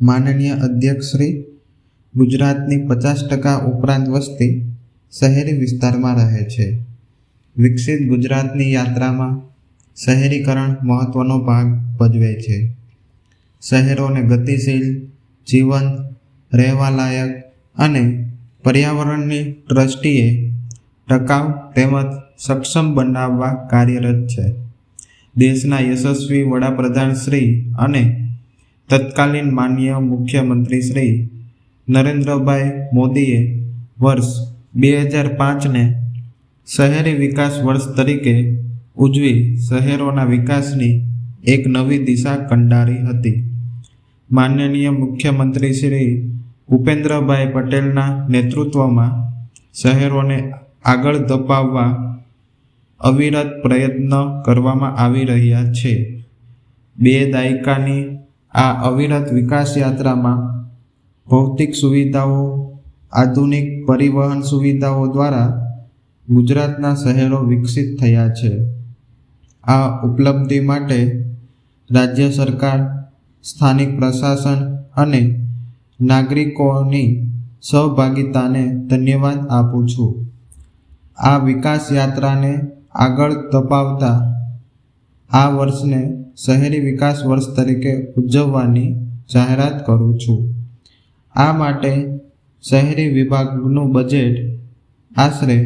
માનનીય અધ્યક્ષશ્રી ગુજરાતની પચાસ ટકા ઉપરાંત વસ્તી શહેરી વિસ્તારમાં રહે છે. વિકસિત ગુજરાતની યાત્રામાં શહેરીકરણ મહત્ત્વનો ભાગ ભજવે છે. શહેરોને ગતિશીલ, જીવંત, રહેવાલાયક અને પર્યાવરણની દ્રષ્ટિએ ટકાઉ તેમજ સક્ષમ બનાવવા કાર્યરત છે. દેશના યશસ્વી વડાપ્રધાન શ્રી અને તત્કાલીન માનનીય મુખ્યમંત્રી શ્રી નરેન્દ્રભાઈ મોદીએ વર્ષ બે હજાર પાંચને શહેરી વિકાસ વર્ષ તરીકે ઉજવી શહેરોના વિકાસની એક નવી દિશા કંડારી હતી. માનનીય મુખ્યમંત્રી શ્રી ભૂપેન્દ્રભાઈ પટેલના નેતૃત્વમાં શહેરોને આગળ ધપાવવા અવિરત પ્રયત્ન કરવામાં આવી રહ્યા છે. બે દાયકાની આ અવિરત વિકાસ યાત્રામાં ભૌતિક સુવિધાઓ, આધુનિક પરિવહન સુવિધાઓ દ્વારા ગુજરાતના શહેરો વિકસિત થયા છે. આ ઉપલબ્ધિ માટે રાજ્ય સરકાર, સ્થાનિક પ્રશાસન અને નાગરિકોની સહભાગિતાને ધન્યવાદ આપું છું. આ વિકાસ યાત્રાને આગળ ધપાવતા આ વર્ષને શહેરી વિકાસ વર્ષ તરીકે ઉજવવાની જાહેરાત કરું છું. આ માટે શહેરી વિભાગનું બજેટ આશરે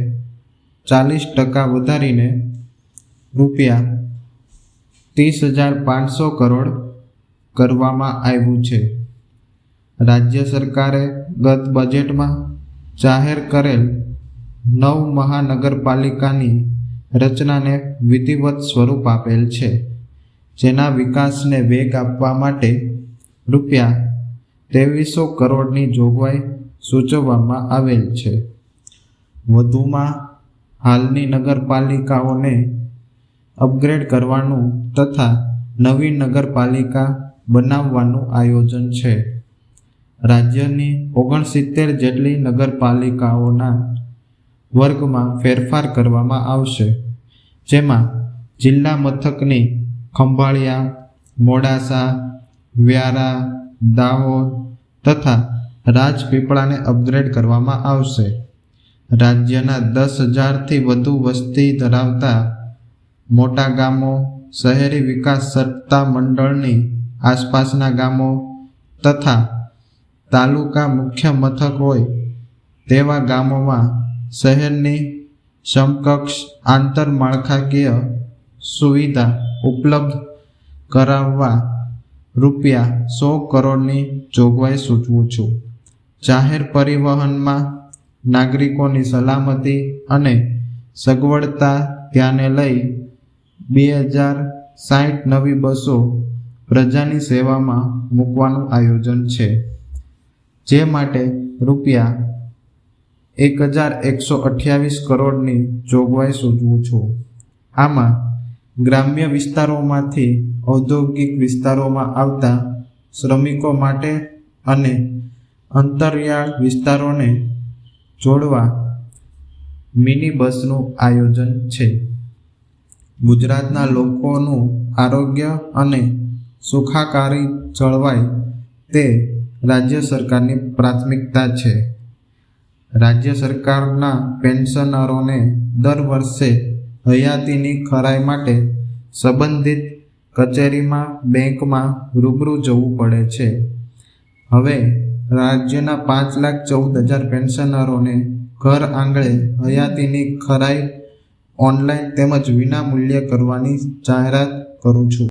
ચાલીસ ટકા વધારીને રૂપિયા ત્રીસ હજાર પાંચસો કરોડ કરવામાં આવ્યું છે. રાજ્ય સરકારે ગત બજેટમાં જાહેર કરેલ નવ મહાનગરપાલિકાની રચનાને વિધિવત સ્વરૂપ આપેલ છે. જેના વિકાસને વેગ આપવા માટે રૂપિયા ત્રેવીસો કરોડની જોગવાઈ સૂચવવામાં આવેલ છે. વધુમાં હાલની નગરપાલિકાઓને અપગ્રેડ કરવાનું તથા નવી નગરપાલિકા બનાવવાનું આયોજન છે. રાજ્યની ઓગણસિત્તેર જેટલી નગરપાલિકાઓના વર્ગમાં ફેરફાર કરવામાં આવશે, જેમાં જિલ્લા મથકની ખંભાળિયા, મોડાસા, વ્યારા, દાહોદ તથા રાજપીપળાને અપગ્રેડ કરવામાં આવશે. રાજ્યના દસ હજારથી વધુ વસ્તી ધરાવતા મોટા ગામો, શહેરી વિકાસ સત્તા મંડળની આસપાસના ગામો તથા તાલુકા મુખ્ય મથક હોય તેવા ગામોમાં શહેરની સમકક્ષ આંતરમાળખાકીય સુવિધા ઉપલબ્ધ કરાવવા રૂપિયા સો કરોડની જોગવાઈ સૂચવું છું. જાહેર પરિવહનમાં નાગરિકોની સલામતી અને સગવડતા ધ્યાને લઈ બે હજાર સાઠ નવી બસો પ્રજાની સેવામાં મૂકવાનું આયોજન છે. જે માટે રૂપિયા એક હજાર એકસો અઠ્યાવીસ કરોડની જોગવાઈ સૂચવું છું. આમાં ગ્રામ્ય વિસ્તારોમાંથી ઔદ્યોગિક વિસ્તારોમાં આવતા શ્રમિકો માટે અને અંતરિયાળ વિસ્તારોને જોડવા મિની બસનું આયોજન છે. ગુજરાતના લોકોનું આરોગ્ય અને સુખાકારી જળવાય તે રાજ્ય સરકારની પ્રાથમિકતા છે. રાજ્ય સરકારના પેન્શનરોને દર વર્ષે હયાતીની ખરાઈ માટે સંબંધિત કચેરીમાં, બેંકમાં રૂબરૂ જવું પડે છે. હવે, રાજ્યના પાંચ લાખ ચૌદ હજાર પેન્શનરોને ઘર આંગણે હયાતીની ખરાઈ ઓનલાઈન તેમજ વિના મૂલ્યે કરવાની જાહેરાત કરું છું.